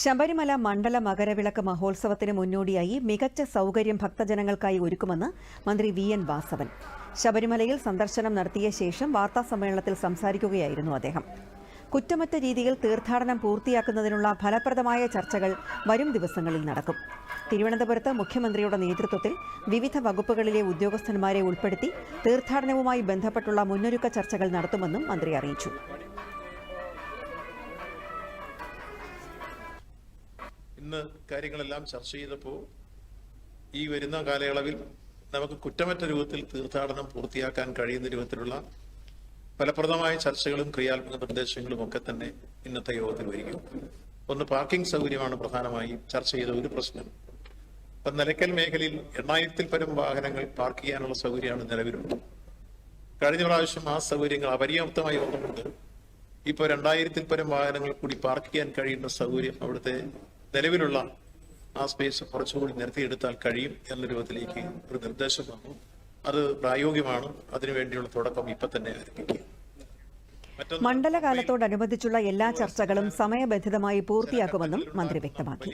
ശബരിമല മണ്ഡല മകരവിളക്ക് മഹോത്സവത്തിന് മുന്നോടിയായി മികച്ച സൗകര്യം ഭക്തജനങ്ങൾക്കായി ഒരുക്കുമെന്ന് മന്ത്രി വി എൻ വാസവൻ. ശബരിമലയിൽ സന്ദർശനം നടത്തിയ ശേഷം വാർത്താസമ്മേളനത്തിൽ സംസാരിക്കുകയായിരുന്നു അദ്ദേഹം. കുറ്റമറ്റ രീതിയിൽ തീർത്ഥാടനം പൂർത്തിയാക്കുന്നതിനുള്ള ഫലപ്രദമായ ചർച്ചകൾ വരും ദിവസങ്ങളിൽ നടക്കും. തിരുവനന്തപുരത്ത് മുഖ്യമന്ത്രിയുടെ നേതൃത്വത്തിൽ വിവിധ വകുപ്പുകളിലെ ഉദ്യോഗസ്ഥന്മാരെ ഉൾപ്പെടുത്തി തീർത്ഥാടനവുമായി ബന്ധപ്പെട്ടുള്ള മുന്നൊരുക്ക ചർച്ചകൾ നടത്തുമെന്നും മന്ത്രി അറിയിച്ചു. ഇന്ന് കാര്യങ്ങളെല്ലാം ചർച്ച ചെയ്തപ്പോൾ ഈ വരുന്ന കാലയളവിൽ നമുക്ക് കുറ്റമറ്റ രൂപത്തിൽ തീർത്ഥാടനം പൂർത്തിയാക്കാൻ കഴിയുന്ന രൂപത്തിലുള്ള ഫലപ്രദമായ ചർച്ചകളും ക്രിയാത്മക നിർദ്ദേശങ്ങളും ഒക്കെ തന്നെ ഇന്നത്തെ യോഗത്തിൽ വരികയും ഒന്ന് പാർക്കിംഗ് സൗകര്യമാണ് പ്രധാനമായും ചർച്ച ചെയ്ത ഒരു പ്രശ്നം. ഇപ്പം നിലയ്ക്കൽ മേഖലയിൽ എണ്ണായിരത്തിൽ പരം വാഹനങ്ങൾ പാർക്ക് ചെയ്യാനുള്ള സൗകര്യമാണ് നിലവിലുള്ളത്. കഴിഞ്ഞ പ്രാവശ്യം ആ സൗകര്യങ്ങൾ അപര്യാപ്തമായി വന്നുകൊണ്ട് ഇപ്പൊ രണ്ടായിരത്തിൽ പരം വാഹനങ്ങൾ കൂടി പാർക്ക് ചെയ്യാൻ കഴിയുന്ന സൗകര്യം അവിടുത്തെ നിലവിലുള്ള ആ സ്പേസ് കുറച്ചുകൂടി നിരത്തിയെടുത്താൽ കഴിയും എന്ന രൂപത്തിലേക്ക് ഒരു നിർദ്ദേശം വന്നു. അത് പ്രായോഗികമാണ്. അതിനുവേണ്ടിയുള്ള തുടക്കം ഇപ്പൊ തന്നെ ആരംഭിക്കും മറ്റൊന്ന് മണ്ഡലകാലത്തോടനുബന്ധിച്ചുള്ള എല്ലാ ചർച്ചകളും സമയബന്ധിതമായി പൂർത്തിയാക്കുമെന്നും മന്ത്രി വ്യക്തമാക്കി.